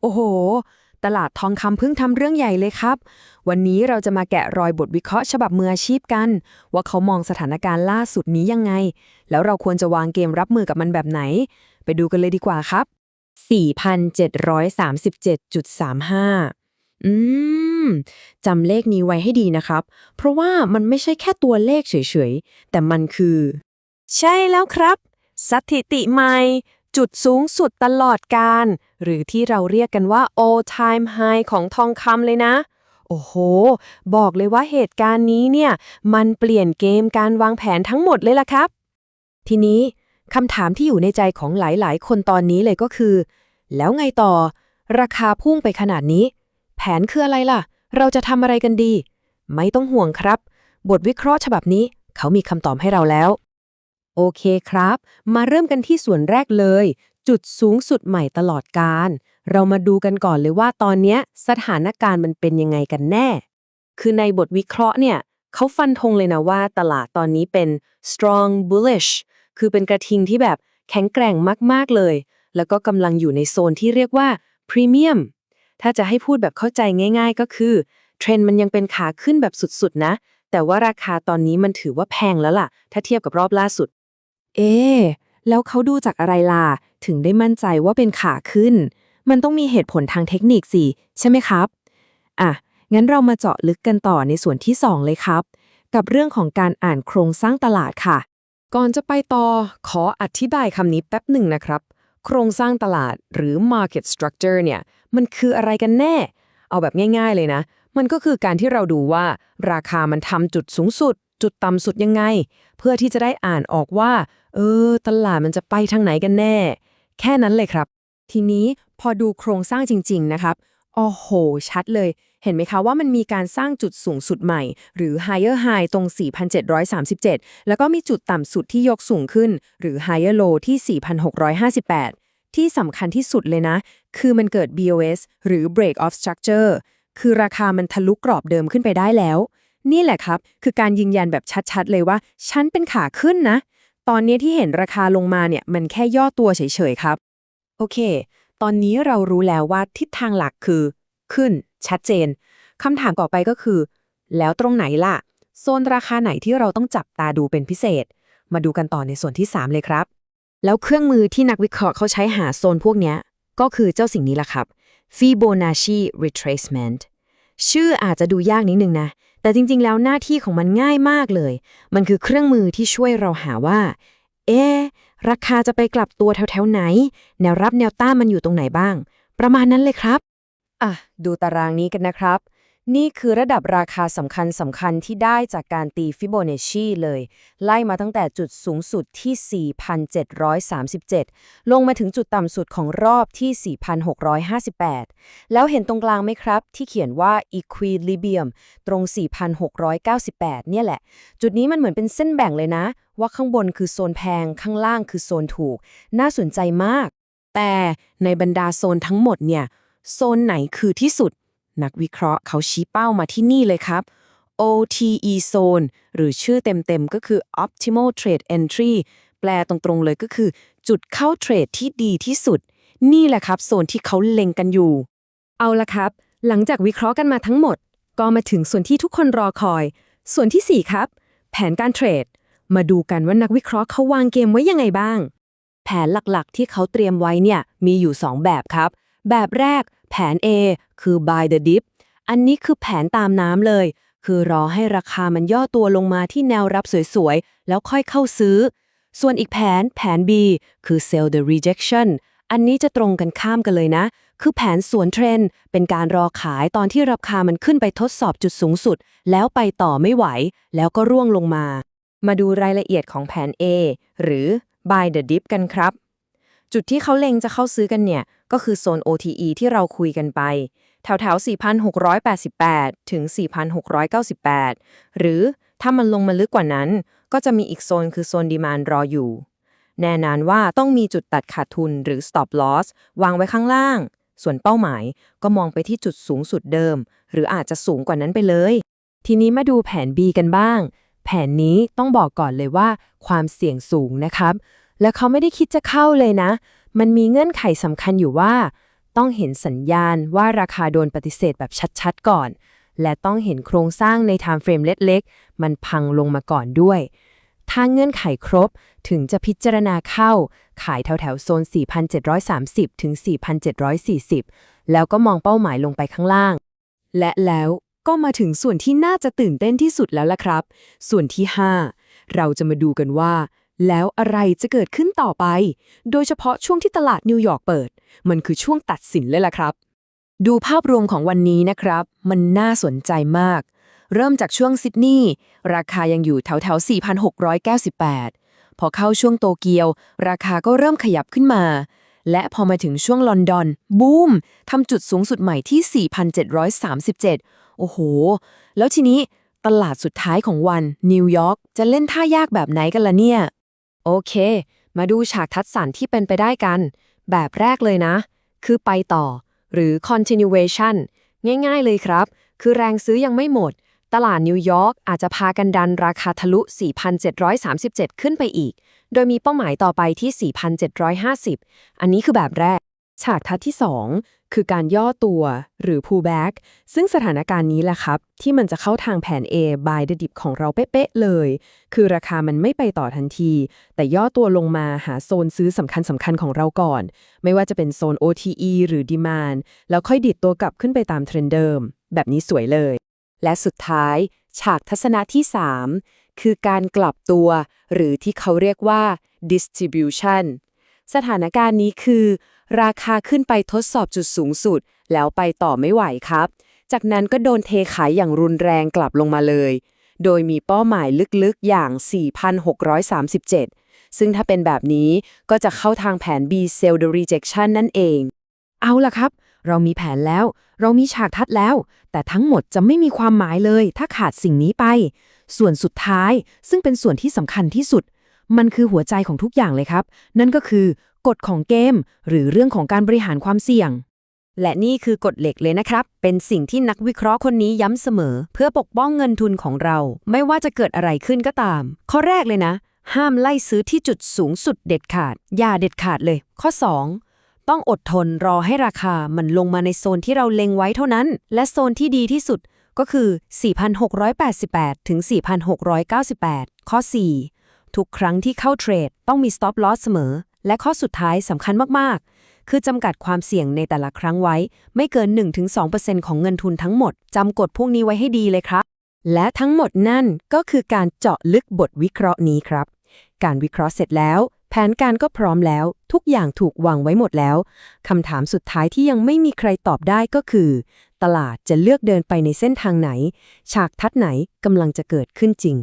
โอ้โห ตลาดทองคำเพิ่งทำเรื่องใหญ่เลยครับ วันนี้เราจะมาแกะรอยบทวิเคราะห์ฉบับมืออาชีพกัน ว่าเขามองสถานการณ์ล่าสุดนี้ยังไง แล้วเราควรจะวางเกมรับมือกับมันแบบไหน ไปดูกันเลยดีกว่าครับ 4,737.35อืม จำเลขนี้ไว้ให้ดีนะครับ เพราะว่ามันไม่ใช่แค่ตัวเลขเฉยๆ แต่มันคือ ใช่แล้วครับ สถิติใหม่ จุดสูงสุดตลอดการ หรือที่เราเรียกกันว่า all time high ของทองคำเลยนะ โอ้โห บอกเลยว่าเหตุการณ์นี้เนี่ย มันเปลี่ยนเกมการวางแผนทั้งหมดเลยล่ะครับ ทีนี้คำถามที่อยู่ในใจของหลายๆ คนตอนนี้เลยก็คือ แล้วไงต่อ ราคาพุ่งไปขนาดนี้ แผนคืออะไรล่ะ เราจะทำอะไรกันดี ไม่ต้องห่วงครับ บทวิเคราะห์ฉบับนี้ เขามีคำตอบให้เราแล้ว โอเคครับ มาเริ่มกันที่ส่วนแรกเลย จุดสูงสุดใหม่ตลอดการ เรามาดูกันก่อนเลยว่าตอนนี้สถานการณ์มันเป็นยังไงกันแน่ คือในบทวิเคราะห์เนี่ยเขาฟันธงเลยนะว่าตลาดตอนนี้เป็น strong bullish คือเป็นกระทิงที่แบบแข็งแกร่งมาก ๆ เลย แล้วก็กำลังอยู่ในโซนที่เรียกว่า premium ถ้าจะให้พูดแบบเข้าใจง่าย ๆ ก็คือเทรนด์มันยังเป็นขาขึ้นแบบสุด ๆ นะ แต่ว่าราคาตอนนี้มันถือว่าแพงแล้วล่ะ ถ้าเทียบกับรอบล่าสุด เอ๊แล้วเขาดูจากอะไรล่ะ ถึงได้มั่นใจว่าเป็นขาขึ้น มันต้องมีเหตุผลทางเทคนิคสิ ใช่ไหมครับ อะ งั้นเรามาเจาะลึกกันต่อในส่วนที่ 2 เลยครับ กับเรื่องของการอ่านโครงสร้างตลาดค่ะ ก่อนจะไปต่อ ขออธิบายคำนี้แป๊บหนึ่งนะครับ โครงสร้างตลาดหรือ market structure เนี่ย มันคืออะไรกันแน่ เอาแบบง่าย ๆเลยนะ มันก็คือการที่เราดูว่า ราคามันทำจุดสูงสุด จุดต่ำสุดยังไง เพื่อที่จะได้อ่านออกว่า เออ ตลาดมันจะไปทางไหนกันแน่ แค่นั้นเลยครับ ทีนี้พอดูโครงสร้างจริง ๆ นะครับโอ้โห ชัดเลย เห็นไหมคะว่ามันมีการสร้างจุดสูงสุดใหม่ หรือ higher high ตรง 4,737 แล้วก็มีจุดต่ำสุดที่ยกสูงขึ้น หรือ higher low ที่ 4,658 ที่สำคัญที่สุดเลยนะ คือมันเกิด BOS หรือ break of structure คือราคามันทะลุกรอบเดิมขึ้นไปได้แล้ว นี่แหละครับ คือการยืนยันแบบชัดๆ เลยว่า ฉันเป็นขาขึ้นนะ ตอนนี้ที่เห็นราคาลงมาเนี่ยมันแค่ย่อตัวเฉยๆครับ โอเค ตอนนี้เรารู้แล้วว่าทิศทางหลักคือ ขึ้น ชัดเจนคำถามต่อไปก็คือ แล้วตรงไหนล่ะ โซนราคาไหนที่เราต้องจับตาดูเป็นพิเศษ มาดูกันต่อในส่วนที่ 3 เลยครับ แล้วเครื่องมือที่นักวิเคราะห์เขาใช้หาโซนพวกนี้ก็คือเจ้าสิ่งนี้ล่ะครับ Fibonacci retracement ชื่ออาจจะดูยากนิดนึงนะ แต่จริงๆ แล้วหน้าที่ของมันง่ายมากเลย มันคือเครื่องมือที่ช่วยเราหาว่า เอ๊ะราคาจะไปกลับตัวแถวๆไหน แนวรับแนวต้านมันอยู่ตรงไหนบ้าง ประมาณนั้นเลยครับ อะ ดูตารางนี้กันนะครับ นี่คือระดับราคาสำคัญสำคัญที่ได้จากการตีฟิโบนัชชีเลย ไล่มาตั้งแต่จุดสูงสุดที่ 4,737 ลงมาถึงจุดต่ำสุดของรอบที่ 4,658 แล้วเห็นตรงกลางไหมครับ ที่เขียนว่า equilibrium ตรง 4,698 เนี่ยแหละ จุดนี้มันเหมือนเป็นเส้นแบ่งเลยนะ ว่าข้างบนคือโซนแพงข้างล่างคือโซนถูก น่าสนใจมาก แต่ในบรรดาโซนทั้งหมดเนี่ยโซนไหนคือที่สุด นักวิเคราะห์เขาชี้เป้ามาที่นี่เลยครับ OTE Zone หรือชื่อเต็มๆ ก็คือ Optimal Trade Entry แปลตรงๆเลยก็คือ จุดเข้าเทรดที่ดีที่สุด นี่แหละครับ โซนที่เขาเล็งกันอยู่ เอาละครับ หลังจากวิเคราะห์กันมาทั้งหมด ก็มาถึงส่วนที่ทุกคนรอคอย ส่วนที่ 4 ครับ แผนการเทรด มาดูกันว่านักวิเคราะห์เขาวางเกมไว้ยังไงบ้าง แผนหลักๆ ที่เขาเตรียมไว้เนี่ยมีอยู่ 2 แบบครับ แบบแรก แผน A คือ buy the dip อันนี้คือแผนตามน้ำเลย คือรอให้ราคามันย่อตัวลงมาที่แนวรับสวยๆ แล้วค่อยเข้าซื้อ ส่วนอีกแผนแผน B คือ sell the rejection อันนี้จะตรงกันข้ามกันเลยนะ คือแผนสวนเทรนเป็นการรอขายตอนที่ราคามันขึ้นไปทดสอบจุดสูงสุด แล้วไปต่อไม่ไหว แล้วก็ร่วงลงมา มาดูรายละเอียดของแผน A หรือ buy the dip กันครับ จุดที่เขาเล็งจะเข้าซื้อกันเนี่ย ก็คือโซน OTE ที่เราคุยกันไป แถวแถวๆ4,688 ถึง 4,698 หรือถ้ามันลงมาลึกกว่านั้น ก็จะมีอีกโซนคือโซนดีมานรออยู่ แน่นอนว่าต้องมีจุดตัดขาดทุนหรือ stop loss วางไว้ข้างล่าง ส่วนเป้าหมายก็มองไปที่จุดสูงสุดเดิม หรืออาจจะสูงกว่านั้นไปเลย ทีนี้มาดูแผน B กันบ้าง แผนนี้ต้องบอกก่อนเลยว่า ความเสี่ยงสูงนะครับ และเขาไม่ได้คิดจะเข้าเลยนะ มันมีเงื่อนไขสำคัญอยู่ว่า ต้องเห็นสัญญาณว่าราคาโดนปฏิเสธแบบชัดๆ ก่อน และต้องเห็นโครงสร้างใน time frame เล็กๆ มันพังลงมาก่อนด้วย ถ้าเงื่อนไขครบถึงจะพิจารณาเข้า ขายแถวๆโซน 4,730 ถึง 4,740 แล้วก็มองเป้าหมายลงไปข้างล่าง และแล้วก็มาถึงส่วนที่น่าจะตื่นเต้นที่สุดแล้วล่ะครับ ส่วนที่ 5 เราจะมาดูกันว่า แล้วอะไรจะเกิดขึ้นต่อไป โดยเฉพาะช่วงที่ตลาดนิวยอร์กเปิด มันคือช่วงตัดสินเลยล่ะครับ ดูภาพรวมของวันนี้นะครับ มันน่าสนใจมาก เริ่มจากช่วงซิดนีย์ราคายังอยู่แถวๆ4,698 พอเข้าช่วงโตเกียว ราคาก็เริ่มขยับขึ้นมา และพอมาถึงช่วงลอนดอน บูมทำจุดสูงสุดใหม่ที่ 4,737 โอ้โห แล้วทีนี้ตลาดสุดท้ายของวันนิวยอร์กจะเล่นท่ายากแบบไหนกันล่ะเนี่ย โอเค มาดูฉากทัดสันที่เป็นไปได้กัน แบบแรกเลยนะ คือไปต่อ หรือ continuation ง่ายๆเลยครับ คือแรงซื้อยังไม่หมด ตลาดนิวยอร์กอาจจะพากันดันราคาทะลุ 4,737 ขึ้นไปอีก โดยมีเป้าหมายต่อไปที่ 4,750 อันนี้คือแบบแรก ฉากทัดที่ 2 คือการย่อตัวหรือ pullback ซึ่งสถานการณ์นี้แหละครับ ที่มันจะเข้าทางแผน A buy the dip ของเราเป๊ะๆเลย คือราคามันไม่ไปต่อทันที แต่ย่อตัวลงมาหาโซนซื้อสำคัญสำคัญๆของเราก่อน ไม่ว่าจะเป็นโซน OTE หรือ demand แล้วค่อยดิดตัวกลับขึ้นไปตามเทรนด์เดิม แบบนี้สวยเลย และสุดท้าย ฉากทัศนะที่ 3 คือการกลับตัว หรือที่เขาเรียกว่า distribution สถานการณ์นี้คือ ราคาขึ้นไปทดสอบจุดสูงสุด แล้วไปต่อไม่ไหวครับ จากนั้นก็โดนเทขายอย่างรุนแรงกลับลงมาเลย โดยมีเป้าหมายลึกๆอย่าง 4,637 ซึ่งถ้าเป็นแบบนี้ก็จะเข้าทางแผน B sell the rejection นั่นเอง เอาล่ะครับ เรามีแผนแล้ว เรามีฉากทัดแล้ว แต่ทั้งหมดจะไม่มีความหมายเลย ถ้าขาดสิ่งนี้ไป ส่วนสุดท้ายซึ่งเป็นส่วนที่สำคัญที่สุดมันคือหัวใจของทุกอย่างเลยครับ นั่นก็คือ กฎของเกม หรือเรื่องของการบริหารความเสี่ยง และนี่คือกฎเหล็กเลยนะครับ เป็นสิ่งที่นักวิเคราะห์คนนี้ย้ำเสมอ เพื่อปกป้องเงินทุนของเรา ไม่ว่าจะเกิดอะไรขึ้นก็ตาม ข้อแรกเลยนะ ห้ามไล่ซื้อที่จุดสูงสุดเด็ดขาด อย่าเด็ดขาดเลย ข้อ 2ต้องอดทนรอให้ราคามันลงมาในโซนที่เราเล็งไว้เท่านั้น และโซนที่ดีที่สุดก็คือ 4,688 ถึง 4,698 ข้อ 4 ทุกครั้งที่เข้าเทรด ต้องมี stop loss เสมอ และข้อสุดท้ายสำคัญมาก ๆ คือจำกัดความเสี่ยงในแต่ละครั้งไว้ ไม่เกิน 1-2%ของเงินทุนทั้งหมด จำกฎพวกนี้ไว้ให้ดีเลยครับ และทั้งหมดนั่นก็คือการเจาะลึกบทวิเคราะห์นี้ครับ การวิเคราะห์เสร็จแล้ว แผนการก็พร้อมแล้ว ทุกอย่างถูกวางไว้หมดแล้วคำถามสุดท้ายที่ยังไม่มีใครตอบได้ก็คือ ตลาดจะเลือกเดินไปในเส้นทางไหน ฉากทัดไหนกำลังจะเกิดขึ้นจริง